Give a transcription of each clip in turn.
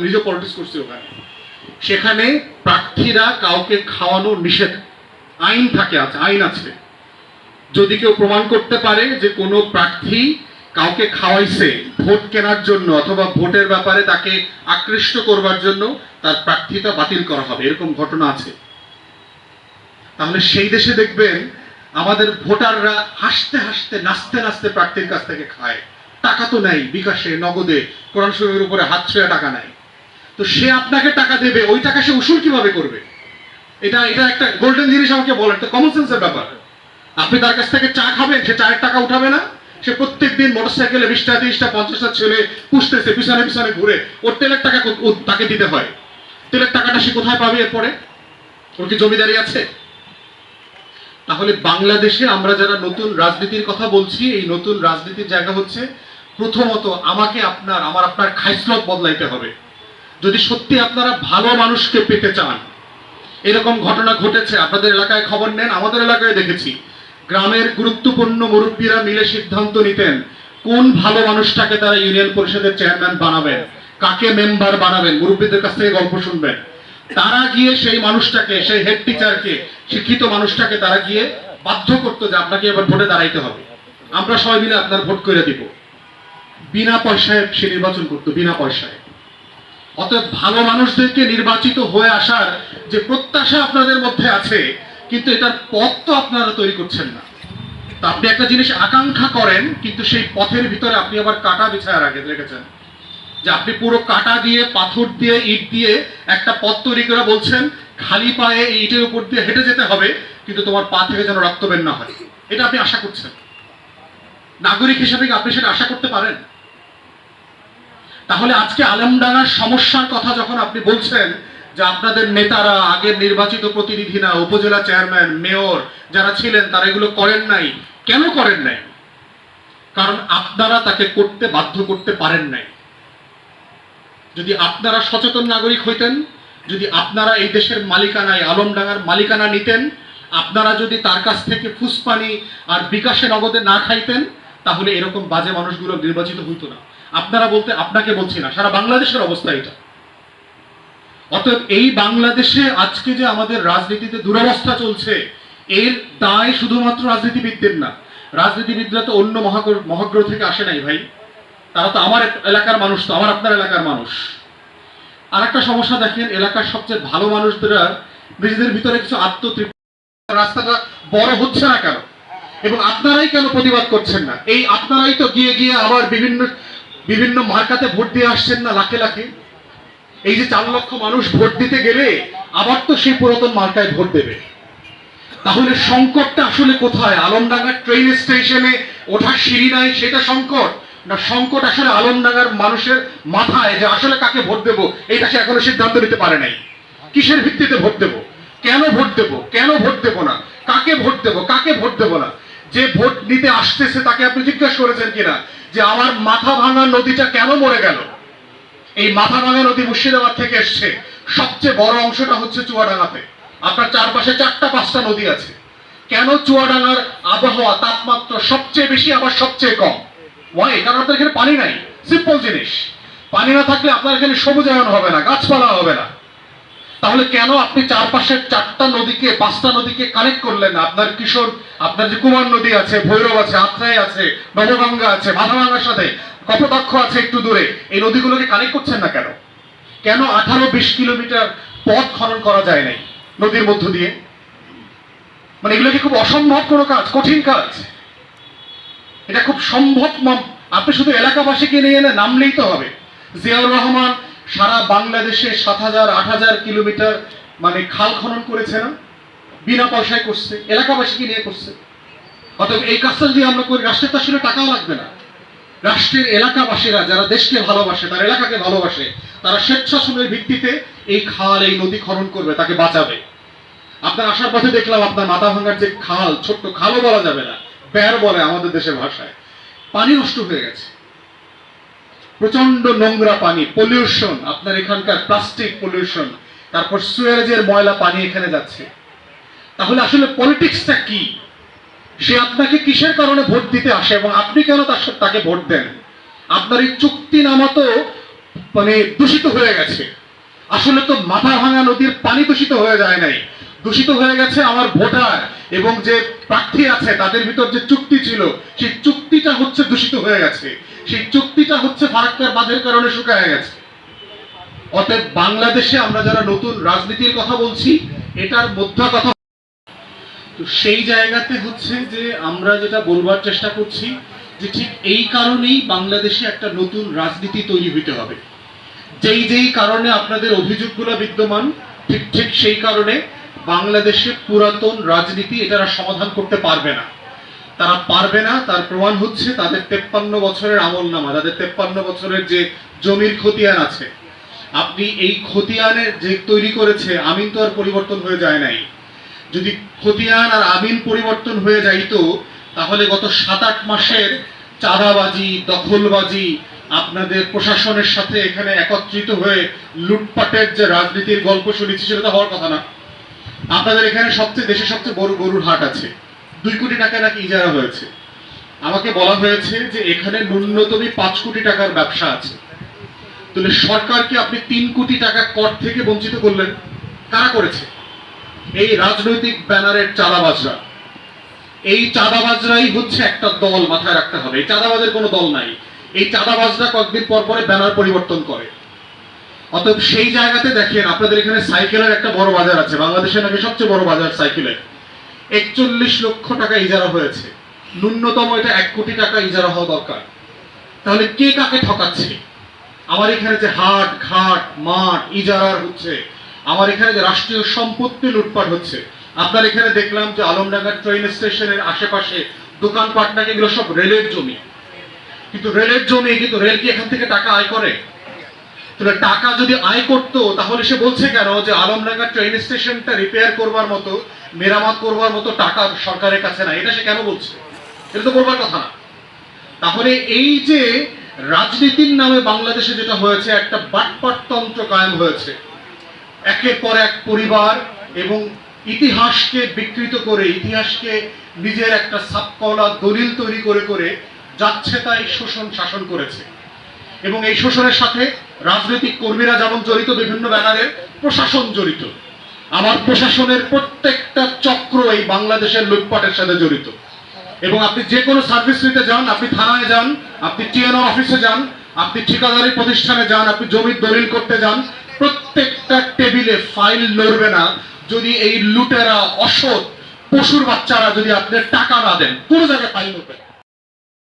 নিজে পলিটিক্স করছি ওখানে। সেখানে প্রার্থীরা কাউকে খাওয়ানো নিষেধ। আইন থাকে আছে, আইন আছে। যদি কেউ প্রমাণ করতে পারে যে কোনো প্রার্থী কাউকে খাওয়াইছে ভোট কেনার জন্য অথবা ভোটের ব্যাপারে তাকে আকৃষ্ট করবার জন্য তার প্রার্থিতা বাতিল করা হবে, এরকম ঘটনা আছে। তাহলে সেই দেশে দেখবেন আমাদের ভোটাররা হাসতে হাসতে, নাচতে নাচতে প্রার্থীর কাছ থেকে খায়। টাকা তো নাই, বিকাশে, নগদে, কোরআন শরীফের উপরে হাত ছোঁয়া টাকা নাই তো সে আপনাকে টাকা দেবে, ওই টাকা সে উসুল কীভাবে করবে? এটা এটা একটা গোল্ডেন জিনিস আমাকে বলেন তো কমন সেন্সের ব্যাপার। আপনি তার কাছ থেকে চা খাবেন, সে চায়ের টাকা উঠাবে না। সে প্রত্যেক দিন মোটরসাইকেলে বিশটা, তিরিশটা, পঞ্চাশটা ছেলে পুষতেছে, পিছনে পিছনে ঘুরে। ওর তেলের টাকা তাকে দিতে হয়। তেলের টাকাটা সে কোথায় পাবে এরপরে? ওর কি জমিদারি আছে? তাহলে বাংলাদেশে আমরা যারা নতুন রাজনীতির কথা বলছি, এই নতুন রাজনীতির জায়গা হচ্ছে প্রথমত আমাকে আপনার, আমার আপনার খাইসলত বদলাইতে হবে। যদি সত্যি আপনারা ভালো মানুষকে পেতে চান, এরকম ঘটনা ঘটেছে, আপনাদের এলাকায় খবর নেন, আমাদের এলাকায় দেখেছি। গ্রামের গুরুত্বপূর্ণ মুরব্বীরা মিলে সিদ্ধান্ত নিতেন, কোন ভালো মানুষটাকে তারা ইউনিয়ন পরিষদের চেয়ারম্যান বানাবেন, কাকে মেম্বার বানাবেন, মুরব্বীদের কাছ থেকে গল্প শুনবেন। তারা গিয়ে সেই মানুষটাকে, সেই হেড টিচারকে শিক্ষিত মানুষটাকে তারা গিয়ে বাধ্য করতো যে আপনাকে এবার ভোটে দাঁড়াইতে হবে। আমরা সবাই মিলে আপনার ভোট করে দিব। বিনা পয়সায় সে নির্বাচন করতো, বিনা পয়সায়। অতএব ভালো মানুষদেরকে নির্বাচিত হয়ে আসার যে প্রত্যাশা আপনাদের মধ্যে আছে, কিন্তু এটার পথ তো আপনারা তৈরি করছেন না। তা আপনি একটা জিনিস আকাঙ্ক্ষা করেন, কিন্তু সেই পথের ভিতরে আপনি আবার কাটা বিছায় রাখে রেখেছেন। যে আপনি পুরো কাটা দিয়ে, পাথর দিয়ে, ইট দিয়ে একটা পথ তৈরি করে বলছেন, খালি পায়ে এই ইটের উপর দিয়ে হেঁটে যেতে হবে, কিন্তু তোমার পা থেকে যেন রক্ত বের না হয়। এটা আপনি আশা করছেন? নাগরিক হিসেবে আপনি সেটা আশা করতে পারেন? তাহলে আজকে আলমডাঙ্গার সমস্যার কথা যখন আপনি বলছেন যে আপনাদের নেতারা, আগের নির্বাচিত প্রতিনিধিরা, উপজেলা চেয়ারম্যান, মেয়র যারা ছিলেন, তারা এগুলো করেন নাই। কেন করেন নাই? কারণ আপনারা তাকে করতে বাধ্য করতে পারেন নাই। যদি আপনারা সচেতন নাগরিক হইতেন, যদি আপনারা এই দেশের মালিকানায়, আলমডাঙ্গার মালিকানা নিতেন, আপনারা যদি তার কাছ থেকে ফুসপানি আর বিকাশে নগদে না খাইতেন, তাহলে এরকম বাজে মানুষগুলো নির্বাচিত হইতো না। আপনারা বলতে আপনাকে বলছি না, সারা বাংলাদেশের অবস্থা এটা। অতএব এই বাংলাদেশে আজকে যে আমাদের রাজনীতিতে দুরবস্থা চলছে, এর দায় শুধুমাত্র রাজনীতিবিদদের না। রাজনীতিবিদরা তো অন্য মহাগ্রহ মহাগ্রহ থেকে আসে নাই ভাই। তারা তো আমার এলাকার মানুষ তো, আমার আপনার এলাকার মানুষ। আর একটা সমস্যা দেখেন, এলাকার সবচেয়ে ভালো মানুষদেরা নিজেদের ভিতরে কিছু আত্মতৃপ্তি রাস্তাটা বড় হচ্ছে না কেন? এবং আপনারাই কেন প্রতিবাদ করছেন না? এই আপনারাই তো গিয়ে গিয়ে আবার বিভিন্ন বিভিন্ন মার্কাতে ভোট দিয়ে আসছেন না লাখে লাখে। এই যে চার লক্ষ মানুষ ভোট দিতে গেলে আবার তো সেই পুরাতন মার্কায় ভোট দেবে। তাহলে সংকটটা আসলে কোথায়? আলমডাঙ্গার ট্রেন স্টেশনে ওঠার সিঁড়ি নাই, সেটা সংকট? না সংকট আসলে আলমডাঙ্গার মানুষের মাথায় যে আসলে কাকে ভোট দেবো? এটা সে এখনও সিদ্ধান্ত নিতে পারে নাই। কিসের ভিত্তিতে ভোট দেবো? কেন ভোট দেবো? কেন ভোট দেবো না? কাকে ভোট দেবো? কাকে ভোট দেবো না? যে ভোট নিতে আসতেছে তাকে আপনি জিজ্ঞাসা করেছেন কিনা? যে আমার মাথা ভাঙা নদীটা কেন মরে গেল? এই মাথা ভাঙা নদী মুর্শিদাবাদ থেকে এসছে। সবচেয়ে বড় অংশটা হচ্ছে চুয়াডাঙ্গাতে। আপনার চারপাশে চারটা পাঁচটা নদী আছে। কেন চুয়াডাঙ্গার আবহাওয়া তাপমাত্রা সবচেয়ে বেশি, আবার সবচেয়ে কম? ওয়াই কারণ আপনার এখানে পানি নাই। সিম্পল জিনিস। পানি না থাকলে আপনার এখানে সবুজায়ন হবে না, গাছপালা হবে না। তাহলে কেন আপনি চারপাশের চারটা নদীকে, পাঁচটা নদীকে কানেক্ট করলেন? আপনার কিশোর, আপনার যে কুমার নদী আছে, ভৈরব আছে, আত্রাই আছে, নবগঙ্গা আছে, মাথাভাঙ্গার সাথে কপোতাক্ষ আছে একটু দূরে, এই নদীগুলোকে কানেক্ট করছেন না কেন? কেন আঠারো বিশ কিলোমিটার পথ খনন করা যায় নাই নদীর মধ্য দিয়ে? মানে এগুলো কি খুব অসম্ভব কোনো কাজ? কঠিন কাজ। এটা খুব সম্ভব আপনি শুধু এলাকাবাসীকে নিয়ে এনে নামলেই তো হবে। জিয়াউর রহমান সারা বাংলাদেশে সাত হাজার, আট হাজার কিলোমিটার মানে খাল খনন করেছে না? বিনা পয়সায় করছে, এলাকাবাসীকে নিয়ে করছে। অতএব এই কাজটা যদি আমরা করি, রাষ্ট্রের তো আসলে টাকাও লাগবে না। রাষ্ট্রের এলাকাবাসীরা যারা দেশকে ভালোবাসে, তার এলাকাকে ভালোবাসে, তারা স্বেচ্ছাসনের ভিত্তিতে এই খাল, এই নদী খনন করবে, তাকে বাঁচাবে। আপনার আসার পথে দেখলাম আপনার মাথা ভাঙার যে খাল, ছোট্ট খালও বলা যাবে না, ব্যার বলে আমাদের দেশের ভাষায়। পানি নষ্ট হয়ে গেছে। প্রচণ্ড নোংরা পানি পলিউশন আপনার এখানকার প্লাস্টিক পলিউশন তারপর সুয়েজের ময়লা পানি এখানে যাচ্ছে। তাহলে আসলে পলিটিক্সটা কি? সে আপনাকে কিসের কারণে ভোট দিতে আসে এবং আপনি কেন তার সাথে তাকে ভোট দেন? আপনার এই চুক্তি নামা তো মানে দূষিত হয়ে গেছে। আসলে তো মাথা ভাঙা নদীর পানি দূষিত হয়ে যায় নাই। দূষিত হয়ে গেছে আমার ভোটার এবং যে প্রার্থী আছে, তাদের ভিতর যে চুক্তি ছিল, সেই চুক্তিটা হচ্ছে দূষিত হয়ে গেছে। সেই চুক্তিটা হচ্ছে ফারাক্কার বাঁধের কারণে শুকায় গেছে। অতএব বাংলাদেশে আমরা যারা নতুন রাজনীতির কথা বলছি, এটার মধ্যে কথা তো সেই জায়গাতে হচ্ছে যে আমরা যেটা বলবার চেষ্টা করছি যে ঠিক এই কারণেই বাংলাদেশে একটা নতুন রাজনীতি তৈরি হইতে হবে। যেই যেই কারণে আপনাদের অভিযোগগুলো বিদ্যমান, ঠিক ঠিক সেই কারণে বাংলাদেশে পুরাতন রাজনীতি এটারা সমাধান করতে পারবে না। তারা পারবে না, তার প্রমাণ হচ্ছে তাদের তেপ্পান্ন বছরের আমল নামা, তাদের তেপ্পান্ন বছরের যে জমির খতিয়ান আছে। আপনি এই খতিয়ানের যে তৈরি করেছে, আমিন তো আর পরিবর্তন হয়ে যায় নাই। যদি খতিয়ান আর আমিন পরিবর্তন হয়ে যাইতো, তাহলে গত সাত আট মাসের চাঁদাবাজি, দখলবাজি আপনাদের প্রশাসনের সাথে এখানে একত্রিত হয়ে লুটপাটের যে রাজনীতির গল্প শুনেছি, সেটা তো হওয়ার কথা না। আপনাদের এখানে সবচেয়ে দেশে সবচেয়ে বড় গরুর হাট আছে। দুই কোটি টাকা নাকি ইজারা হয়েছে। আমাকে বলা হয়েছে যে এখানে ন্যূনতমই পাঁচ কোটি টাকার ব্যবসা আছে। তাহলে সরকারকে আপনি তিন কোটি টাকা কর থেকে বঞ্চিত করলেন। কারা করেছে? এই রাজনৈতিক ব্যানারের চাঁদাবাজরা। এই চাঁদাবাজরাই হচ্ছে একটা দল মাথায় রাখতে হবে। এই চাঁদাবাজের কোনো দল নাই। এই চাঁদাবাজরা কয়েকদিন পর পরে ব্যানার পরিবর্তন করে। অতএব সেই জায়গাতে দেখেন, আপনাদের এখানে সাইকেলের একটা বড় বাজার আছে। বাংলাদেশের নাকি সবচেয়ে বড় বাজার সাইকেলের। একচল্লিশ লক্ষ টাকা ইজারা হয়েছে। ন্যূনতম এটা এক কোটি টাকা ইজারা হওয়া দরকার। তাহলে কে কাকে ঠকাচ্ছে? আমার এখানে যে হাট, ঘাট, মাঠ ইজারার হচ্ছে, আমার এখানে যে রাষ্ট্রীয় সম্পত্তি লুটপাট হচ্ছে, আপনার এখানে দেখলাম যে আলমডাঙ্গা ট্রেন স্টেশনের আশেপাশে দোকানপাট নাকি এগুলো সব রেলের জমি। কিন্তু রেলের জমি, কিন্তু রেল কি এখান থেকে টাকা আয় করে? তাহলে টাকা যদি আয় করতো, তাহলে সে বলছে কেন যে আলমডাঙ্গা ট্রেন স্টেশনটা রিপেয়ার করবার মতো মেরামত করবার মতো টাকা সরকারের কাছে না এটা সে কেন বলছে? এটা তো বলবার কথা না। তাহলে এই যে রাজনীতির নামে বাংলাদেশে যেটা হয়েছে, একটা বাটপাটতন্ত্র কায়েম হয়েছে। একের পর এক পরিবার এবং ইতিহাসকে বিকৃত করে, ইতিহাসকে নিজের একটা সাপকলা দলিল তৈরি করে করে যাচ্ছে তাই শোষণ শাসন করেছে। এবং এই শোষণের সাথে রাজনৈতিক কর্মীরা যেমন জড়িত, বিভিন্ন ব্যানারে প্রশাসন জড়িত। আমার প্রশাসনের প্রত্যেকটা চক্র এই বাংলাদেশের লুটপাটের সাথে জড়িত। এবং আপনি যে কোনো সার্ভিস নিতে যান, আপনি থানায় যান, আপনি টিএনও অফিসে যান, আপনি ঠিকাদারি প্রতিষ্ঠানে যান, আপনি জমির দলিল করতে যান, প্রত্যেকটা টেবিলে ফাইল নড়বে না। যদি এই লুটেরা অসৎ, পশুর বাচ্চারা যদি আপনি টাকা না দেন, কোনো জায়গায় ফাইল নড়বে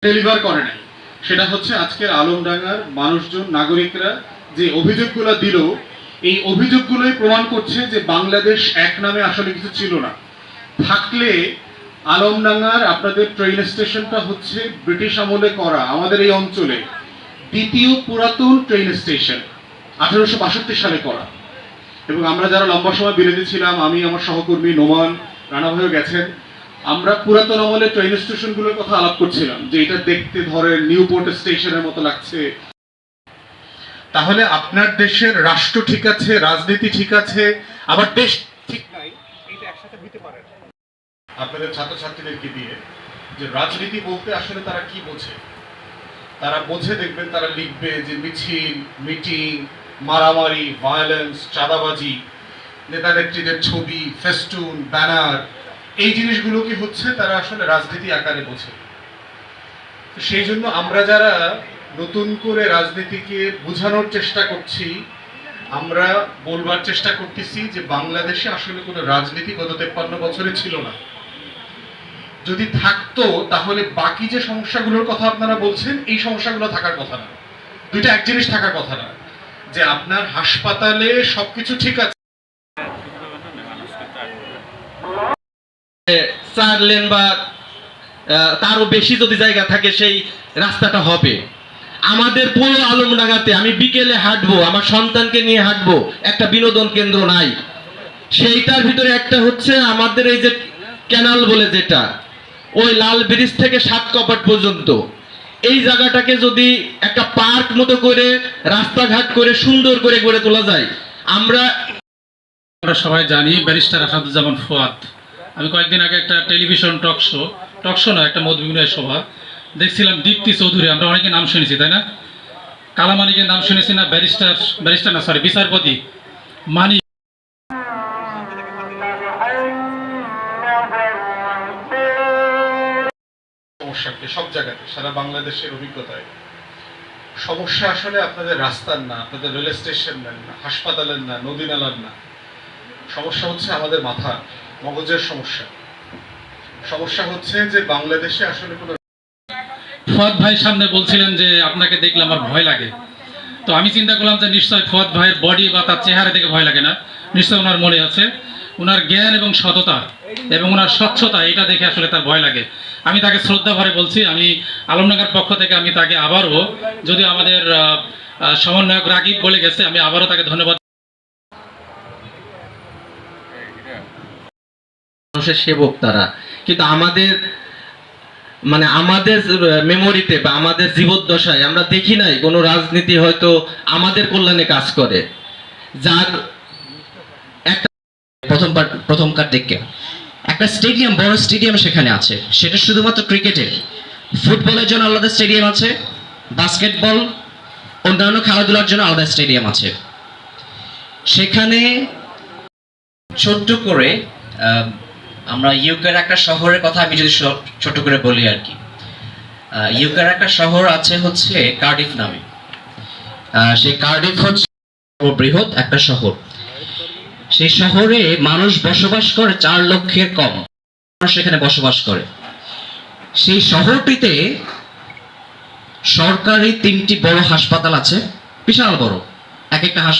ডেলিভার করে নাই। সেটা হচ্ছে আজকের আলমডাঙ্গার মানুষজন, নাগরিকরা যে অভিযোগগুলো দিল এই অভিযোগগুলোই প্রমাণ করছে যে বাংলাদেশ এক নামে আসলে কিছু ছিল না। থাকলে আলমডাঙ্গার আপনাদের ট্রেন স্টেশনটা হচ্ছে ব্রিটিশ আমলে করা আমাদের এই অঞ্চলে দ্বিতীয় পুরাতন ট্রেন স্টেশন আঠারোশো বাষট্টি সালে করা। এবং আমরা যারা লম্বা সময় বিরোধী ছিলাম, আমি, আমার সহকর্মী নোমান রানা ভাইও গেছেন, আমরা পুরাতন আমলে ট্রেন স্টেশনগুলোর কথা আলাপ করছিলাম যে এটা দেখতে ধরে নিউপোর্ট স্টেশনের মতো লাগছে। তাহলে আপনার দেশের রাষ্ট্র ঠিক আছে, রাজনীতি ঠিক আছে, আবার দেশ ঠিক নাই এটা একসাথে হইতে পারে আপনাদের ছাত্রছাত্রীদেরকে দিয়ে? যে রাজনীতি বলতে আসলে তারা কি বোঝে? তারা বোঝে দেখবেন তারা লিখবে যে মিছিল, মিটিং, মারামারি ভায়োলেন্স চাঁদাবাজি নেতা নেত্রীদের ছবি ফেস্টুন ব্যানার এই জিনিসগুলো কি হচ্ছে? তারা আসলে রাজনীতি আকারে বোঝে। সেই জন্য আমরা যারা নতুন করে রাজনীতিকে বোঝানোর চেষ্টা করছি। আমরা বলবার চেষ্টা করতেছি যে বাংলাদেশে আসলে কোনো রাজনীতি গত তেপ্পান্ন বছরে ছিল না। যদি থাকতো, তাহলে বাকি যে সমস্যাগুলোর কথা আপনারা বলছেন, এই সমস্যাগুলো থাকার কথা না। দুইটা এক জিনিস থাকার কথা না, যে আপনার হাসপাতালে সবকিছু ঠিক আছে। চার লেন বা তারও বেশি যদি জায়গা থাকে, সেই রাস্তাটা হবে। আমাদের পুরো আলমডাঙ্গাতে আমি বিকেলে হাঁটবো, আমার সন্তানকে নিয়ে হাঁটবো, একটা বিনোদন কেন্দ্র নাই। সেইটার ভিতরে একটা হচ্ছে আমাদের এই যে ক্যানাল বলে যেটা, ওই লাল ব্রিজ থেকে সাত কপাট পর্যন্ত। এই জায়গাটাকে যদি একটা পার্ক মতো করে, রাস্তাঘাট করে, সুন্দর করে গড়ে তোলা যায়, আমরা আমরা সবাই জানি ব্যারিস্টার আসাদুজ্জামান ফুয়াদ। আমি কয়েকদিন আগে একটা television talk show talk show no, একটা মত বিনিময় সভা দেখছিলাম দীপ্তি চৌধুরী, আমরা অনেকে নাম শুনেছি, তাই না? কালামানিকের নাম শুনেছি না, ব্যারিস্টার ব্যারিস্টার না সরি বিচারপতি, মানি। সব জায়গাতে, সারা বাংলাদেশের অভিজ্ঞতায়। সমস্যা আসলে আপনাদের রাস্তার না, আপনাদের রেল স্টেশন না, হাসপাতালের না, নদী নালার না। সমস্যা হচ্ছে আমাদের মাথা মগজের সমস্যা। সমস্যা হচ্ছে যে বাংলাদেশে আসলে কোনো ফুয়াদ ভাই সামনে বলছিলেন যে আপনাকে দেখলে আমার ভয় লাগে। তো আমি চিন্তা করলাম যে নিশ্চয় ফুয়াদ ভাইয়ের বডি বা তার চেহারা দেখে ভয় লাগে না। নিশ্চয় ওনার মনে আছে। ওনার জ্ঞান এবং সততা এবং ওনার স্বচ্ছতা, এটা দেখে আসলে তার ভয় লাগে। আমি তাকে শ্রদ্ধা ভরে বলছি, আমি আলমনগর পক্ষ থেকে আমি তাকে আবারও, যদি আমাদের সমন্বয়ক রাকিব বলে গেছে, আমি আবারও তাকে ধন্যবাদ। সেবক তারা। কিন্তু আমাদের মানে আমাদের মেমোরিতে বা আমাদের জীবদ্দশায় আমরা দেখি নাই কোনো রাজনীতি হয়তো আমাদের কল্যাণে কাজ করে। যার একটা প্রথম পার- প্রথম কার দেখে একটা স্টেডিয়াম বড় স্টেডিয়াম সেখানে আছে। সেটা শুধুমাত্র ক্রিকেটের ফুটবলের জন্য আলাদা স্টেডিয়াম আছে বাস্কেটবল অন্যান্য খেলাধুলার জন্য আলাদা স্টেডিয়াম আছে। সেখানে ছোট্ট করে আমরা ইউকের একটা শহরের কথা আমি যদি ছোট করে বলি আর কি। ইউকের একটা শহর আছে হচ্ছে কার্ডিফ নামে। সেই কার্ডিফ হচ্ছে বৃহৎ একটা শহর। সেই শহরে মানুষ বসবাস করে চার লক্ষের কম। মানুষ এখানে বসবাস করে। সেই শহরটিতে সরকারি তিনটি বড় হাসপাতাল আছে। বিশাল বড়। এক একটা হাসপাতাল